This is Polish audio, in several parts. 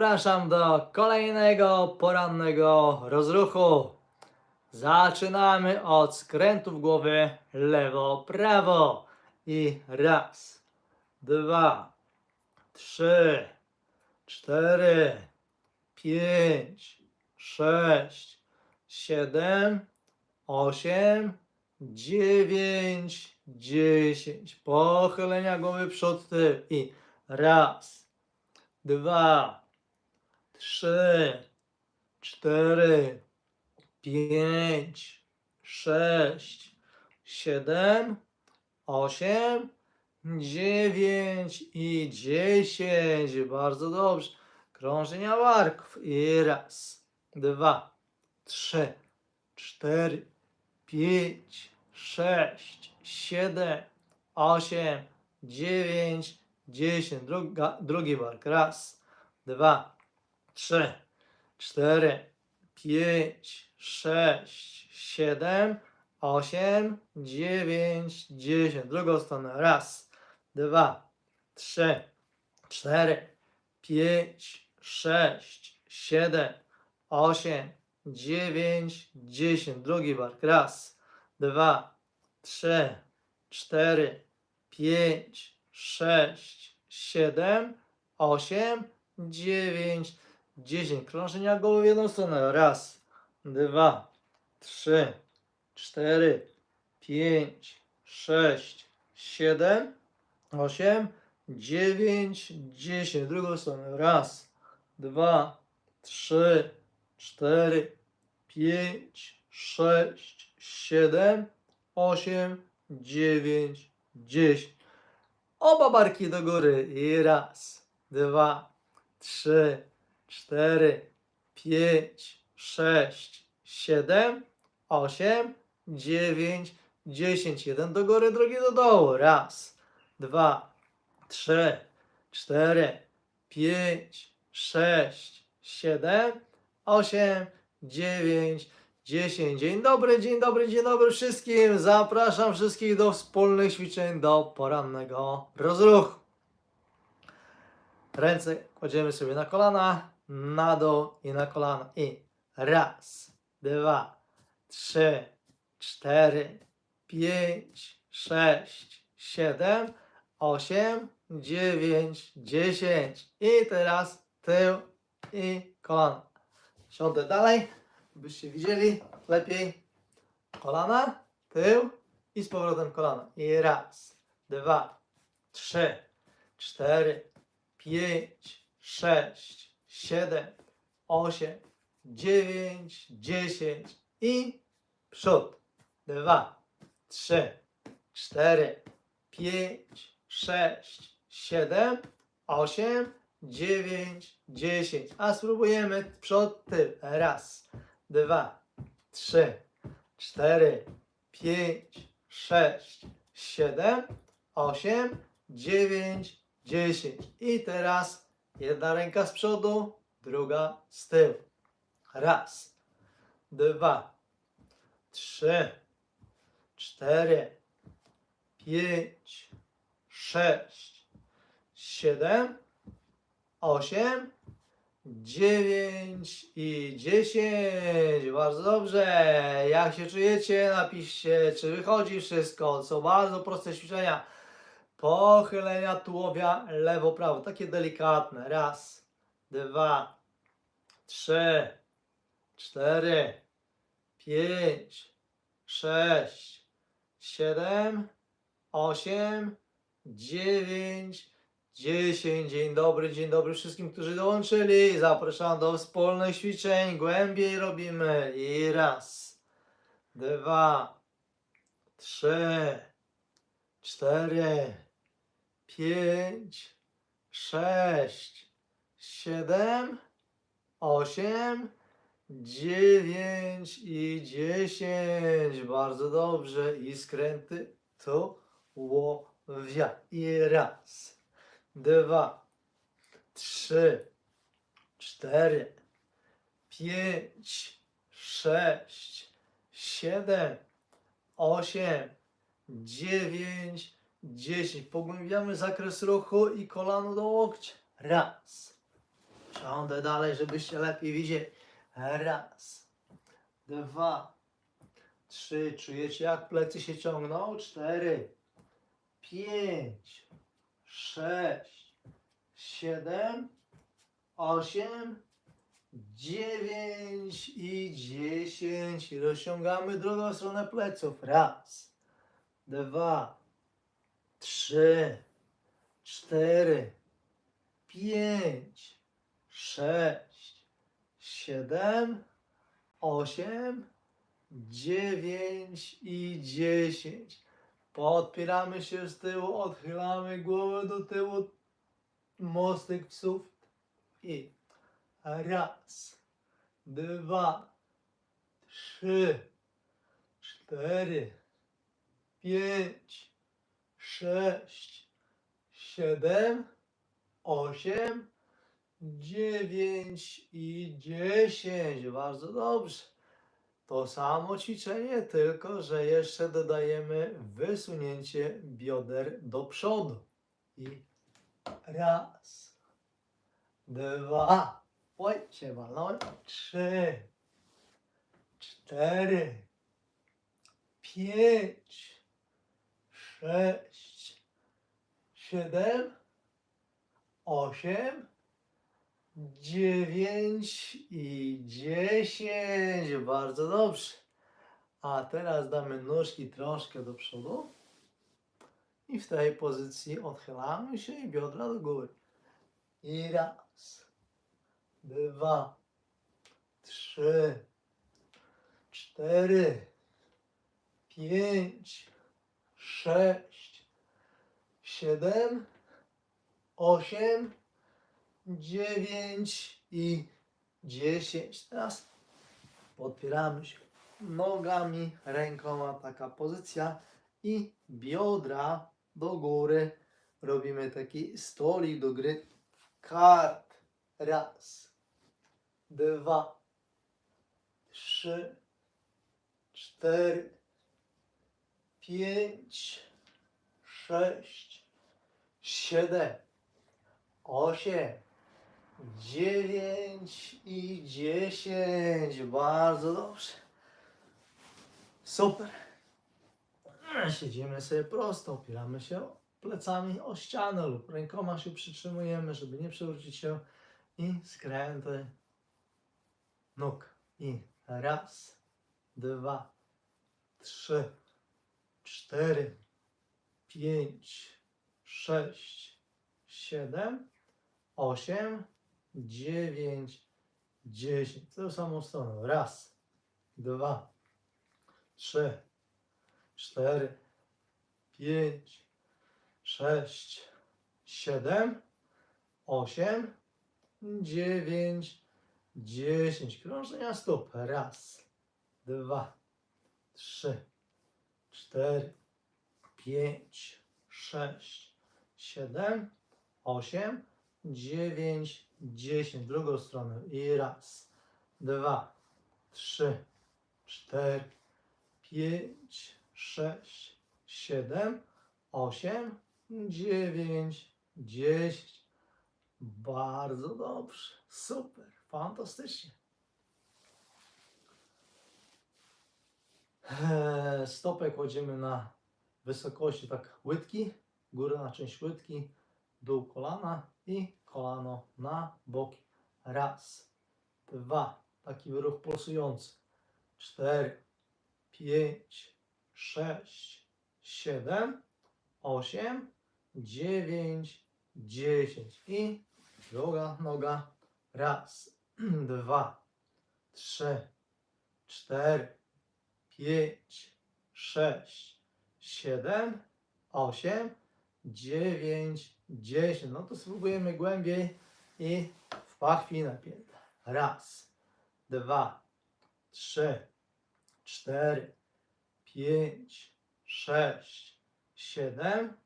Zapraszam do kolejnego porannego rozruchu. Zaczynamy od skrętów głowy lewo-prawo. I raz, dwa, trzy, cztery, pięć, sześć, siedem, osiem, dziewięć, dziesięć. Pochylenia głowy przód, tył. I raz, dwa, trzy, cztery, pięć, sześć, siedem, osiem, dziewięć i dziesięć. Bardzo dobrze. Krążenia barków. I raz, dwa, trzy, cztery, pięć, sześć, siedem, osiem, dziewięć, dziesięć. Drugi bark. Raz, dwa, trzy, cztery, pięć, sześć, siedem, osiem, dziewięć, dziesięć. Drugą stronę. Raz, dwa, trzy, cztery, pięć, sześć, siedem, osiem, dziewięć, dziesięć. Drugi bark. Raz, dwa, trzy, cztery, pięć, sześć, siedem, osiem, dziewięć, dziesięć. Krążenia głowy w jedną stronę. Raz, dwa, trzy, cztery, pięć, sześć, siedem, osiem, dziewięć, dziesięć. Drugą stronę. Raz, dwa, trzy, cztery, pięć, sześć, siedem, osiem, dziewięć, dziesięć. Oba barki do góry. I raz, dwa, trzy, cztery, pięć, sześć, siedem, osiem, dziewięć, dziesięć. Jeden do góry, drugi do dołu. Raz, dwa, trzy, cztery, pięć, sześć, siedem, osiem, dziewięć, dziesięć. Dzień dobry, dzień dobry, dzień dobry wszystkim. Zapraszam wszystkich do wspólnych ćwiczeń do porannego rozruchu. Ręce kładziemy sobie na kolana, na dół i na kolana. I raz, dwa, trzy, cztery, pięć, sześć, siedem, osiem, dziewięć, dziesięć. I teraz tył i kolana. Siądę dalej, byście widzieli lepiej. Kolana, tył i z powrotem kolana. I raz, dwa, trzy, cztery, pięć, sześć, siedem, osiem, dziewięć, dziesięć i przód. Dwa, trzy, cztery, pięć, sześć, siedem, osiem, dziewięć, dziesięć. A spróbujemy przód, tył. Raz, dwa, trzy, cztery, pięć, sześć, siedem, osiem, dziewięć, dziesięć. I teraz jedna ręka z przodu, druga z tyłu. Raz, dwa, trzy, cztery, pięć, sześć, siedem, osiem, dziewięć i dziesięć. Bardzo dobrze. Jak się czujecie? Napiszcie, czy wychodzi wszystko. Są bardzo proste ćwiczenia. Pochylenia tułowia lewo-prawo. Takie delikatne. Raz, dwa, trzy, cztery, pięć, sześć, siedem, osiem, dziewięć, dziesięć. Dzień dobry, dzień dobry wszystkim, którzy dołączyli. Zapraszam do wspólnych ćwiczeń. Głębiej robimy. I raz, dwa, trzy, cztery, pięć, sześć, siedem, osiem, dziewięć i dziesięć. Bardzo dobrze. I skręty tułowia. I raz, dwa, trzy, cztery, pięć, sześć, siedem, osiem, dziewięć, dziesięć. Pogłębiamy zakres ruchu i kolano do łokcia. Raz, Ciądę dalej, żebyście lepiej widzieli. Raz, dwa, trzy. Czujecie jak plecy się ciągną? Cztery, pięć, sześć, siedem, osiem, dziewięć i dziesięć. I rozciągamy drugą stronę pleców. Raz, dwa, trzy, cztery, pięć, sześć, siedem, osiem, dziewięć i dziesięć. Podpieramy się z tyłu, odchylamy głowę do tyłu, mostek w. I raz, dwa, trzy, cztery, pięć, sześć, siedem, osiem, dziewięć i dziesięć. Bardzo dobrze. To samo ćwiczenie, tylko że jeszcze dodajemy wysunięcie bioder do przodu. I raz, dwa, oj, się walnąłem, trzy, cztery, pięć, sześć, siedem, osiem, dziewięć i dziesięć. Bardzo dobrze. A teraz damy nóżki troszkę do przodu. I w tej pozycji odchylamy się i biodra do góry. I raz, dwa, trzy, cztery, pięć, sześć, siedem, osiem, dziewięć i dziesięć. Teraz podpieramy się nogami, rękoma, taka pozycja i biodra do góry. Robimy taki stolik do gry w kart. Raz, dwa, trzy, cztery, pięć, sześć, siedem, osiem, dziewięć i dziesięć. Bardzo dobrze. Super. Siedzimy sobie prosto, opieramy się plecami o ścianę lub rękoma się przytrzymujemy, żeby nie przewrócić się i skręty nóg. I raz, dwa, trzy, cztery, pięć, sześć, siedem, osiem, dziewięć, dziesięć. To samą stroną. Raz, dwa, trzy, cztery, pięć, sześć, siedem, osiem, dziewięć, dziesięć. Krążenia stóp. Raz, dwa, trzy, cztery, pięć, sześć, siedem, osiem, dziewięć, dziesięć. Drugą stronę. I raz, dwa, trzy, cztery, pięć, sześć, siedem, osiem, dziewięć, dziesięć. Bardzo dobrze. Super. Fantastycznie. Stopę kładziemy na wysokości tak łydki, górna część łydki, dół kolana i kolano na boki. Raz, dwa, taki ruch pulsujący. Cztery, pięć, sześć, siedem, osiem, dziewięć, dziesięć. I druga noga. Raz, dwa, trzy, cztery, pięć, sześć, siedem, osiem, dziewięć, dziesięć. No to spróbujemy głębiej i w pachwi napięte. Raz, dwa, trzy, cztery, pięć, sześć, siedem,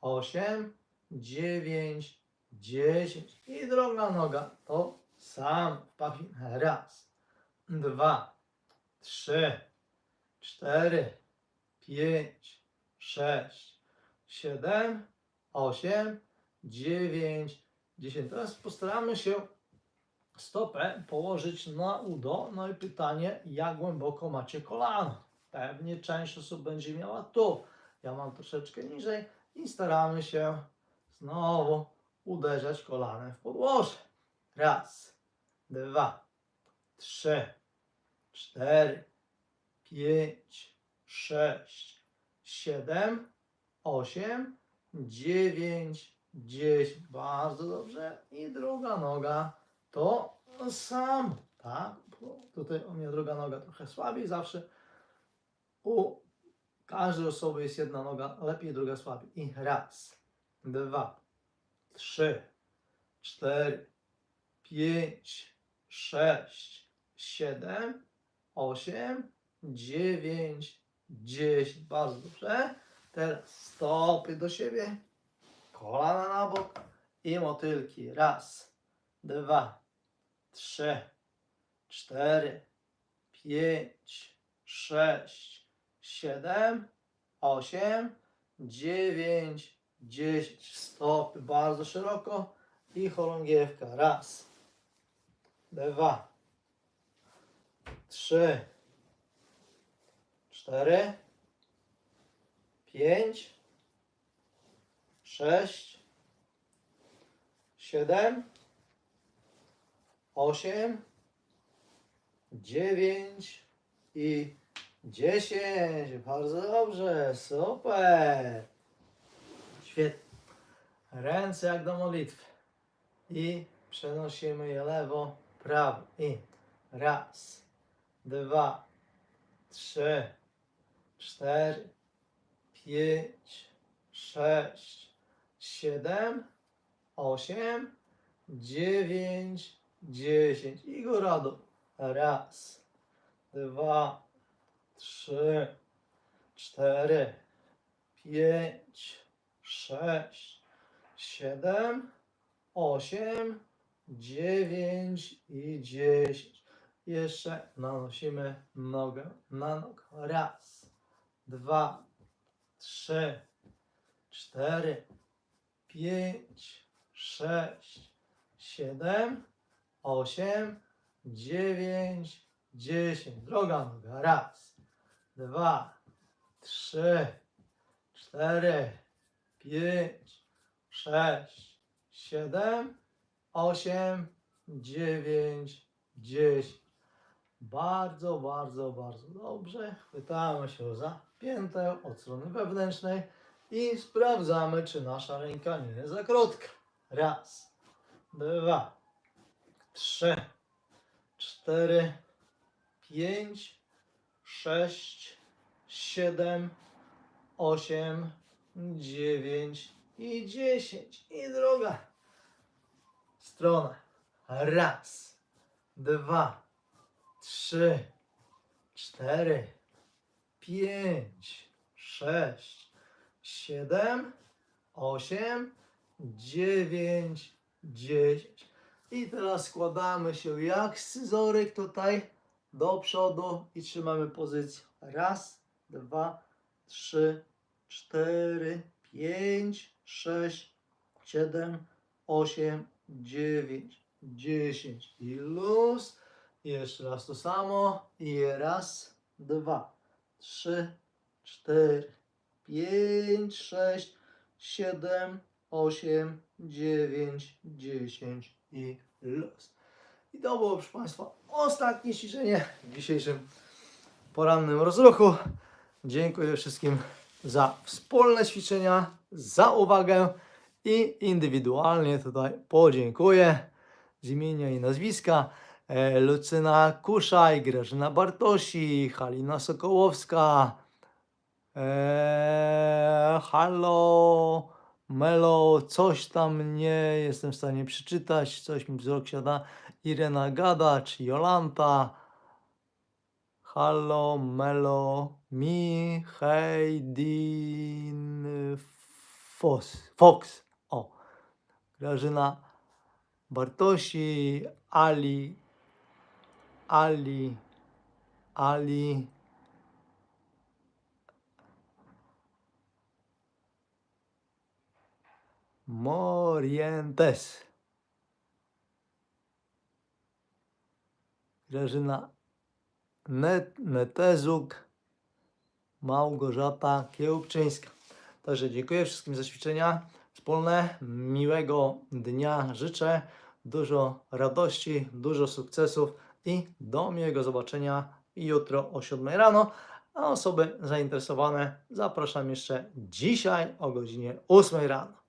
osiem, dziewięć, dziesięć. I druga noga to sam w pachwi. Raz, dwa, trzy, cztery, pięć, sześć, siedem, osiem, dziewięć, dziesięć. Teraz postaramy się stopę położyć na udo. No i pytanie, jak głęboko macie kolano? Pewnie część osób będzie miała tu. Ja mam troszeczkę niżej i staramy się znowu uderzać kolanem w podłoże. Raz, dwa, trzy, cztery, pięć, sześć, siedem, osiem, dziewięć, dziesięć. Bardzo dobrze. I druga noga to samo. Tak? Bo Tutaj u mnie druga noga trochę słabiej zawsze. U każdej osoby jest jedna noga lepiej, druga słabiej. I raz, dwa, trzy, cztery, pięć, sześć, siedem, osiem, dziewięć, dziesięć. Bardzo dobrze. Teraz stopy do siebie, kolana na bok i motylki. Raz, dwa, trzy, cztery, pięć, sześć, siedem, osiem, dziewięć, dziesięć. Stopy bardzo szeroko i chorągiewka. Raz, dwa, trzy, cztery, pięć, sześć, siedem, osiem, dziewięć i dziesięć. Bardzo dobrze, super. Świetnie. Ręce jak do modlitwy. I przenosimy je lewo, prawo. I raz, dwa, trzy, cztery, pięć, sześć, siedem, osiem, dziewięć, dziesięć. I góra. Raz, dwa, trzy, cztery, pięć, sześć, siedem, osiem, dziewięć i dziesięć. Jeszcze nanosimy nogę na nogę. Raz, dwa, trzy, cztery, pięć, sześć, siedem, osiem, dziewięć, dziesięć. Droga noga. Raz, dwa, trzy, cztery, pięć, sześć, siedem, osiem, dziewięć, dziesięć. Bardzo, bardzo, bardzo dobrze. Chwytamy się za piętę od strony wewnętrznej i sprawdzamy, czy nasza ręka nie jest za krótka. Raz, dwa, trzy, cztery, pięć, sześć, siedem, osiem, dziewięć i dziesięć. I druga strona. Raz, dwa, trzy, cztery, pięć, sześć, siedem, osiem, dziewięć, dziesięć. I teraz składamy się jak scyzoryk tutaj do przodu i trzymamy pozycję. Raz, dwa, trzy, cztery, pięć, sześć, siedem, osiem, dziewięć, dziesięć. I luz. Jeszcze raz to samo. I raz, dwa, trzy, cztery, pięć, sześć, siedem, osiem, dziewięć, dziesięć i luz. I to było, proszę Państwa, ostatnie ćwiczenie w dzisiejszym porannym rozruchu. Dziękuję wszystkim za wspólne ćwiczenia, za uwagę i indywidualnie tutaj podziękuję z imienia i nazwiska. E, Lucyna Kuszaj, Grażyna Bartosi, Halina Sokołowska, e, Halo, Melo, coś tam nie jestem w stanie przeczytać, coś mi wzrok siada. Irena Gadacz, Jolanta, Halo, Melo, Mi, Heidin, Fos, Fox, o, Grażyna Bartosi, Ali, Ali, Ali, Morientes. Grażyna Net, Netezuk, Małgorzata Kiełbczyńska. Także dziękuję wszystkim za ćwiczenia wspólne. Miłego dnia życzę. Dużo radości, dużo sukcesów i do miłego zobaczenia jutro o 7 rano. A osoby zainteresowane zapraszam jeszcze dzisiaj o godzinie 8 rano.